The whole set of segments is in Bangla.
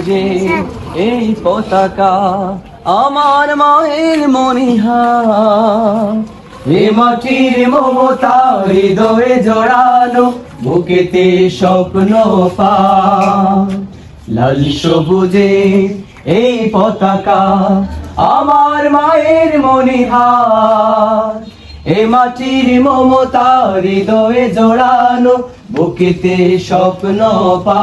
সবুজে এই পতাকা আমার মায়ের মনিহা এ মাটির মমতা হৃদয়ে জড়ানো, বুকেতে স্বপ্ন পা লাল সবুজে এই পতাকা আমার মায়ের মনিহার। এ মাটির মমতা হৃদয়ে জড়ানো, বুকেতে স্বপ্ন পা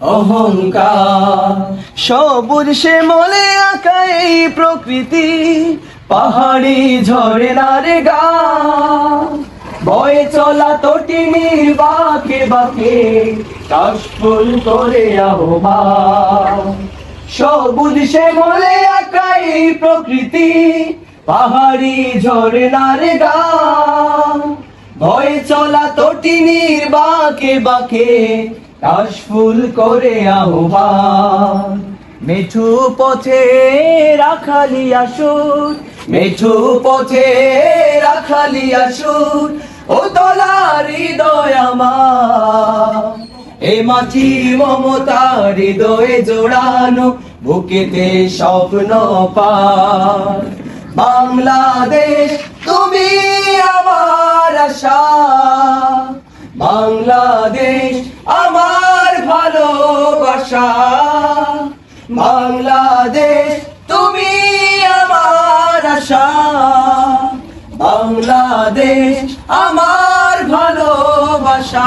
অহংকার। সবুজ সে মলে আঁকা এই প্রকৃতি, পাহাড়ি ঝরনার গা। বয়ে চলা তটিনীর বাঁকে বাকে, কাশফুল করে আহ্বান। সবুজ সে মলে আঁকা এই প্রকৃতি, পাহাড়ি ঝরনার গা। ভয়ে চলা তটিনীর বাঁকে বাঁকে কাশফুল করে আহ্বান। মেঠু পথে রাখালি আসুর মেঠু পথে রাখালি আসুর ও তলার হৃদয় আমার। এ মাটি মমতা হৃদয়ে জোড়ানো, বুকেতে স্বপ্ন পার বাংলাদেশ, তুমি আমার আশা। বাংলাদেশ ভালোবাসা বাংলাদেশ, তুমি আমার আশা। বাংলাদেশ, আমার ভালোবাসা।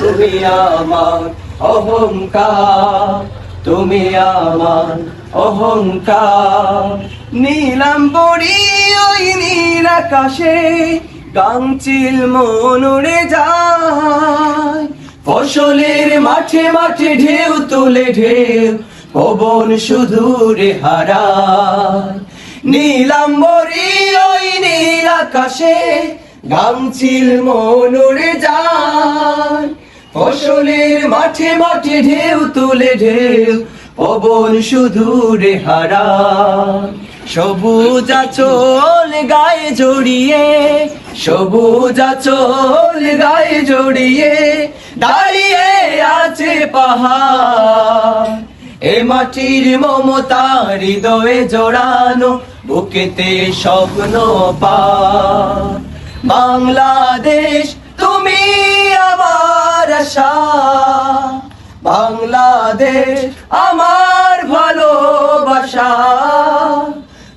তুমি আমার অহংকার। তুমি আমার অহংকার। নীলাম পড়ি ওই নীল আকাশে গাংচিল মন উড়ে যায়। ফসলের মাঠে মাঠে ঢেউ তুলে ঢেউ, পবন সুদূরে হারায়। নীলাম্বরী ওই নীল আকাশে গাংচিল মন উড়ে যায় ফসলের মাঠে মাঠে ঢেউ তুলে ঢেউ, পবন সুদূরে হারায়। সবুজ চোল গায়ে জড়িয়ে, সবুজ চোল গায়ে জড়িয়ে দাঁড়িয়ে আছে পাহাড়। এ মাটির মমতা হৃদয়ে জড়ানো, বুকেতে স্বপ্ন পা বাংলাদেশ, তুমি আমার আশা। বাংলাদেশ, আমার ভালোবাসা।